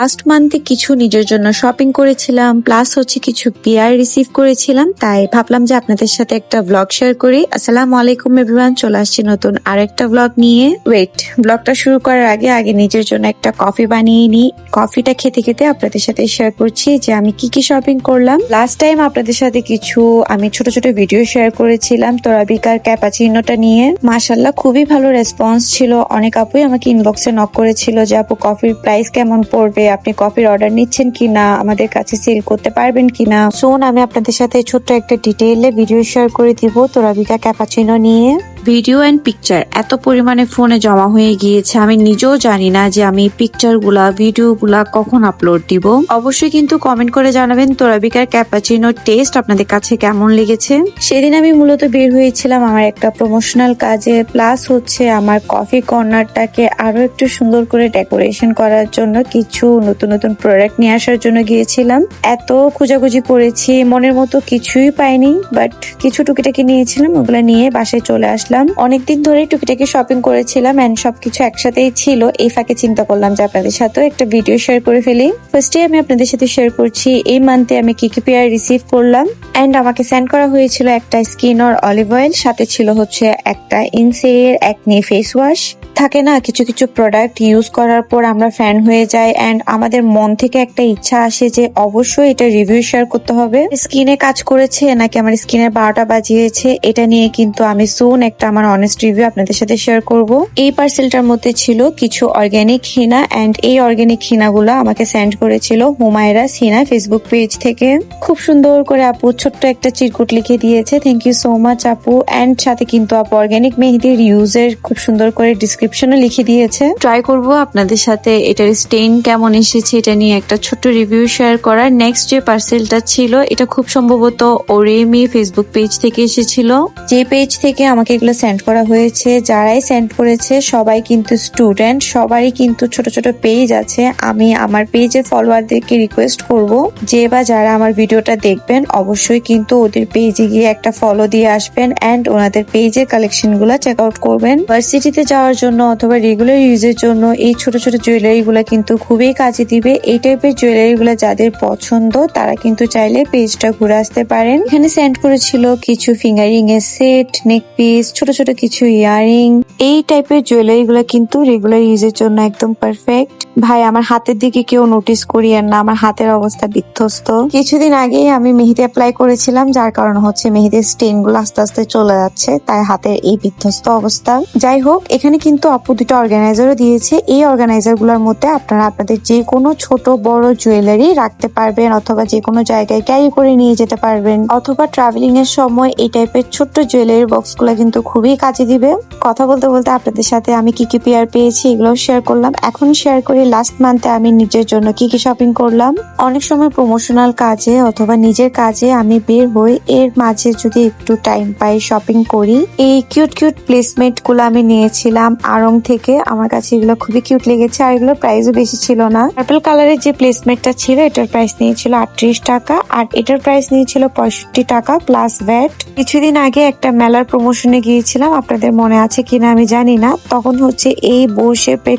Last মান্থে কিছু নিজের জন্য শপিং করেছিলাম প্লাস হচ্ছে কিছু পিয়ার রিসিভ করেছিলাম, তাই ভাবলাম যে আপনাদের সাথে একটা ব্লগ শেয়ার করি। আসসালামু আলাইকুম এভরিওয়ান চলে আসছি নতুন আরেকটা ব্লগ নিয়ে। ওয়েট ব্লগটা শুরু করার আগে আগে নিজের জন্য একটা কফি বানিয়ে নিই। কফিটা খেতে খেতে আপনাদের সাথে শেয়ার করছি যে আমি কি কি শপিং করলাম। লাস্ট টাইম আপনাদের সাথে কিছু, আমি ছোট ছোট ভিডিও শেয়ার করেছিলাম তোরাবিকার ক্যাপাচিনোটা নিয়ে। মাশাল্লাহ খুবই ভালো রেসপন্স ছিল। অনেক আপুই আমাকে ইনবক্সে নক করেছিল যে আপু কফির প্রাইস কেমন পড়বে? আপনি কফির অর্ডার নিচ্ছেন কিনা, আমাদের কাছে সেল করতে পারবেন কিনা। শোন, আমি আপনাদের সাথে ছোট্ট একটা ডিটেইলে ভিডিও শেয়ার করে দিব। তোরাবিকা ক্যাপাচিনো নিয়ে। ভিডিও এন্ড পিকচার এত পরিমাণে ফোনে জমা হয়ে গিয়েছে, আমি নিজেও জানি না যে আমি পিকচারগুলা ভিডিও গুলা কখন আপলোড দিব। অবশ্যই কিন্তু কমেন্ট করে জানাবেন তোরাবিকার ক্যাপাচিনোর টেস্ট আপনাদের কাছে কেমন লেগেছে? সেদিন আমি মূলত বের হয়েছিলাম আমার একটা প্রমোশনাল কাজে প্লাস হচ্ছে আমার কফি কর্নারটাকে আরও একটু সুন্দর করে ডেকোরেশন করার জন্য কিছু নতুন নতুন প্রোডাক্ট নিয়ে আসার জন্য গিয়েছিলাম। এত খোঁজাখুঁজি করেছি, মনের মতো কিছুই পাইনি বাট কিছু টুকিটাকি নিয়েছিলাম, ওগুলো নিয়ে বাসায় চলে আসলাম। অনেকদিন ধরে টুকিটাকি শপিং করেছিলাম অ্যান্ড সবকিছু একসাথেই ছিল। এই ফাঁকে চিন্তা করলাম যে আপনাদের সাথেও একটা ভিডিও শেয়ার করে ফেলি। ফার্স্টে আমি আপনাদের সাথে শেয়ার করছি, এই মান্থে আমি কি কি পেয়ার রিসিভ করলাম। অ্যান্ড আমাকে সেন্ড করা হয়েছিল একটা স্কিন অর অলিভ অয়েল সাথে ছিল হচ্ছে একটা ইনসে এক একনি ফেস ওয়াশ থাকে না, কিছু কিছু প্রোডাক্ট ইউজ করার পর আমরা ফ্যান হয়ে যাই এন্ড আমাদের মন থেকে একটা ইচ্ছা আসে যে অবশ্যই এটা রিভিউ শেয়ার করতে হবে। স্কিনে কাজ করেছে, নাকি আমার স্কিনের বারোটা বাজিয়েছে, এটা নিয়ে কিন্তু আমি সুন একটা আমার অনেস্ট রিভিউ আপনাদের সাথে শেয়ার করব। এই পার্সেলটার মধ্যে ছিল কিছু অর্গ্যানিক হিনা এন্ড এই অর্গ্যানিক হিনাগুলো আমাকে সেন্ড করেছিল হুমায়রা সিনা ফেসবুক পেজ থেকে। খুব সুন্দর করে আপু ছোট্ট একটা চিরকুট লিখে দিয়েছে। থ্যাংক ইউ সো মাচ আপু। এন্ড সাথে কিন্তু আপু অর্গ্যানিক মেহেদির ইউজের খুব সুন্দর করে ডিসক্রিপশনে লিখে দিয়েছে। ট্রাই করব আপনাদের সাথে এটার স্টেইন কেমন এসেছে এটা নিয়ে একটা ছোট্ট রিভিউ শেয়ার করার। নেক্সট যে পার্সেলটা ছিল এটা খুব সম্ভবত ওরেমি ফেসবুক পেজ থেকে এসেছিল। যে পেজ থেকে আমাকে এগুলো সেন্ড করা হয়েছে যারাই সেন্ড করেছে সবাই কিন্তু স্টুডেন্ট সবারই কিন্তু ছোট ছোট পেজ আছে। আমি আমার পেজে ফলোয়ারদেরকে রিকোয়েস্ট করব যে বা যারা আমার ভিডিওটা দেখবেন অবশ্যই কিন্তু ওদের পেজে গিয়ে একটা ফলো দিয়ে আসবেন অ্যান্ড ওনাদের পেজের কালেকশনগুলা চেক আউট করবেন। ভার্সিটিতে যাওয়ার জন্য অথবা রেগুলার ইউজের জন্য এই ছোট ছোট জুয়েলারি গুলা কিন্তু খুবই কাজে দিবে। এই টাইপের জুয়েলারি গুলা যাদের পছন্দ, তারা কিন্তু চাইলে পেজটা ঘুরে আসতে পারেন। এখানে সেন্ড করেছিল কিছু ফিঙ্গারিং এর সেট নেক পিস ছোট ছোট কিছু ইয়ারিং এই টাইপের জুয়েলারি গুলা কিন্তু রেগুলার ইউজের জন্য একদম পারফেক্ট ভাই, আমার হাতের দিকে কেউ নোটিস করিয়েন না, আমার হাতের অবস্থা বিধ্বস্ত। কিছুদিন আগেই আমি মেহেদি অ্যাপ্লাই করেছিলাম, যার কারণে হচ্ছে মেহেদির স্টেনগুলো আস্তে আস্তে চলে যাচ্ছে, তাই হাতের এই বিধ্বস্ত অবস্থা। যাই হোক, এখানে কিন্তু আপু দুটো অর্গানাইজারও দিয়েছে। এই অর্গানাইজারগুলোর মধ্যে আপনারা আপনাদের যে কোনো ছোট, বড় জুয়েলারি রাখতে পারবেন অথবা যে কোনো জায়গায় ক্যারি করে নিয়ে যেতে পারবেন। অথবা ট্রাভেলিং এর সময় এই টাইপের ছোট্ট জুয়েলারি বক্সগুলো কিন্তু খুবই কাজে দিবে। কথা বলতে বলতে আপনাদের সাথে আমি কি কি পেয়ার পেয়েছি এগুলো শেয়ার করলাম। এখন শেয়ার করি লাস্ট মান্থে আমি নিজের জন্য কি কি শপিং করলাম। অনেক সময় প্রমোশনাল কাজে অথবা নিজের কাজে আমি বের হই। এর মাঝে যদি একটু টাইম পাই শপিং করি। এই কিউট কিউট প্লেসমেন্টগুলো আমি নিয়েছিলাম। আড়ং থেকে আমার কাছে এগুলো খুবই কিউট লেগেছে আর এগুলোর প্রাইসও বেশি ছিল না। পার্পল কালারের যে প্লেসমেন্টটা ছিল, এটার প্রাইস নিয়েছিল আটত্রিশ টাকা আর এটার প্রাইস নিয়েছিল পঁয়ষট্টি টাকা প্লাস ভ্যাট কিছুদিন আগে একটা মেলার প্রমোশনে গিয়েছিলাম, আপনাদের মনে আছে কিনা আমি জানি না। তখন হচ্ছে এই বো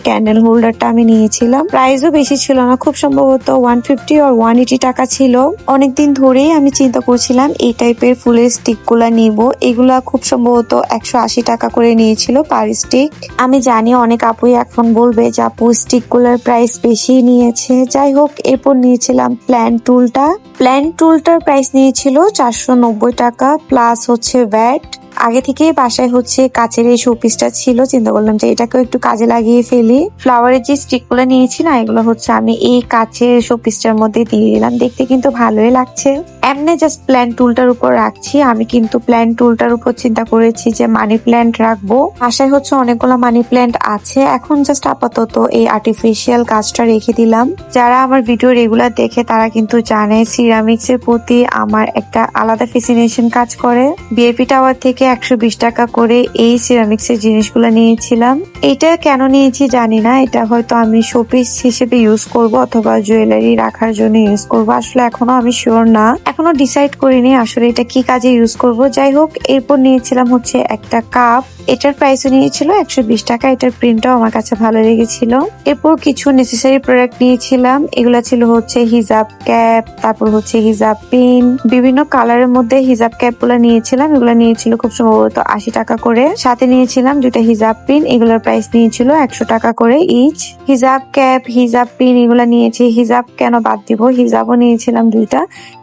ক্যান্ডেল হোল্ডারটা আমি নিয়েছিলাম। প্রাইসও বেশি ছিল না, খুব সম্ভবত ওয়ান ফিফটি আর ওয়ান এইটি টাকা ছিল। অনেকদিন ধরেই আমি চিন্তা করছিলাম, এই টাইপের ফুলের স্টিকগুলা নিব। এগুলা খুব সম্ভবত একশো আশি টাকা করে নিয়েছিল পার স্টিক আমি জানি অনেক আপুই এখন বলবে যে আপু স্টিকগুলার প্রাইস বেশি নিয়েছে। যাই হোক, এরপর নিয়েছিলাম প্ল্যান টুলটা প্ল্যান টুলটার প্রাইস নিয়েছিল চারশো নব্বই টাকা প্লাস হচ্ছে ভ্যাট আগে থেকেই বাসায় হচ্ছে কাচের এই শোপিসটা ছিল, চিন্তা করলাম যে এটাকেও একটু কাজে লাগিয়ে ফেলি। ফ্লাওয়ারের যে স্টিকগুলো নিয়েছি না, এগুলো হচ্ছে আমি এই কাচের শোপিসটার মধ্যে দিয়ে দিলাম। দেখতে কিন্তু ভালোই লাগছে। এমনি জাস্ট প্ল্যান টুলটার উপর রাখছি। আমি কিন্তু প্ল্যান টুলটার উপর চিন্তা করেছি যে মানি প্ল্যান্ট রাখব। বাসায় হচ্ছে অনেকগুলো মানি প্ল্যান্ট আছে। এখন জাস্ট আপাতত এই আর্টিফিশিয়াল গাছটা রেখে দিলাম। যারা আমার ভিডিও রেগুলার দেখে, তারা কিন্তু জানে সিরামিক্স এর প্রতি আমার একটা আলাদা ফেসিনেশন কাজ করে। বিএপি টাওয়ার থেকে একশো বিশ টাকা করে এই সিরামিক্স এর জিনিসগুলো নিয়েছিলাম। এটা কেন নিয়েছি জানি না। এটা হয়তো আমি শোপিস হিসেবে ইউজ করব অথবা জুয়েলারি রাখার জন্য ইউজ করব। আসলে এখনও আমি শিওর না। এখনও ডিসাইড করিনি আসলে এটা কি কাজে ইউজ করব। যাই হোক, এরপর নিয়েছিলাম হচ্ছে একটা কাপ এটার প্রাইসও নিয়েছিল একশো বিশ টাকা। এটার প্রিন্টটাও আমার কাছে ভালো লেগেছিল। এরপর কিছু নেসেসারি প্রোডাক্ট নিয়েছিলাম। এগুলো ছিল হচ্ছে হিজাব ক্যাপ তারপর হচ্ছে হিজাব পিন বিভিন্ন কালারের মধ্যে হিজাব ক্যাপগুলো নিয়েছিলাম। এগুলো নিয়েছিল খুব সম্ভবত আশি টাকা করে। সাথে নিয়েছিলাম দুইটা হিজাব পিন এগুলোর প্রাইস নিয়েছিল একশো টাকা করে ইচ হিজাব ক্যাপ হিজাব পিন এগুলো নিয়েছি। হিজাব কেন বাদ দিব? হিজাবও নিয়েছিলাম দুইটা।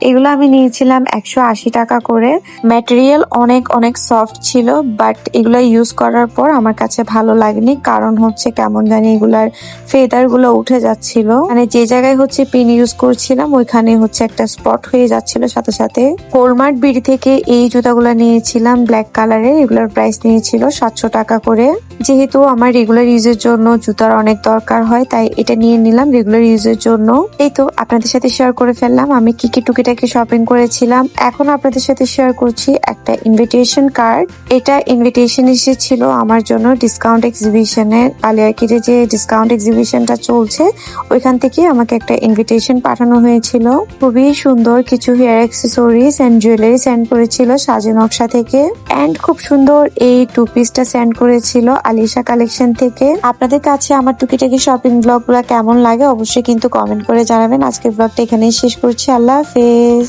এগুলো আমি নিয়েছিলাম একশো আশি টাকা করে। ম্যাটেরিয়াল অনেক অনেক সফট ছিল বাট এগুলো ইউজ করার পর আমার কাছে ভালো লাগেনি। কারণ হচ্ছে কেমন জানি এগুলার ফেদারগুলো উঠে যাচ্ছিল। মানে যে জায়গায় হচ্ছে পিন ইউজ করছিলাম, ওইখানে হচ্ছে একটা স্পট হয়ে যাচ্ছিল। সাথে সাথে হোলমার্ট বিডি থেকে এই জুতাগুলো নিয়েছিলাম ব্ল্যাক কালারের এগুলোর প্রাইস নিয়েছিল সাতশো টাকা করে। যেহেতু আমার রেগুলার ইউজের জন্য জুতার অনেক দরকার হয়, তাই এটা নিয়ে নিলাম রেগুলার ইউজের জন্য। এই তো আপনাদের সাথে শেয়ার করে ফেললাম। আমি কি কি টুকিটাকি শপিং করেছিলাম। এখন আপনাদের সাথে শেয়ার করছি একটা ইনভিটেশন কার্ড এটা ইনভিটেশন এসেছিল আমার জন্য ডিসকাউন্ট এক্সিবিশনের আলিয়ারকিটে যে ডিসকাউন্ট এক্সিবিশনটা চলছে, ওইখান থেকে আমাকে একটা ইনভিটেশন পাঠানো হয়েছিল। খুবই সুন্দর কিছু hair accessories and jewellery send করেছিল সাজে নকশা থেকে। অ্যান্ড খুব সুন্দর এই টু পিসটা সেন্ড করেছিল আলিশা কালেকশন থেকে। আপনাদের কাছে আমার টুকিটাকি শপিং ব্লগগুলা কেমন লাগে অবশ্যই কিন্তু কমেন্ট করে জানাবেন। আজকের ব্লগটা এখানেই শেষ করছি। আল্লাহ হাফেজ।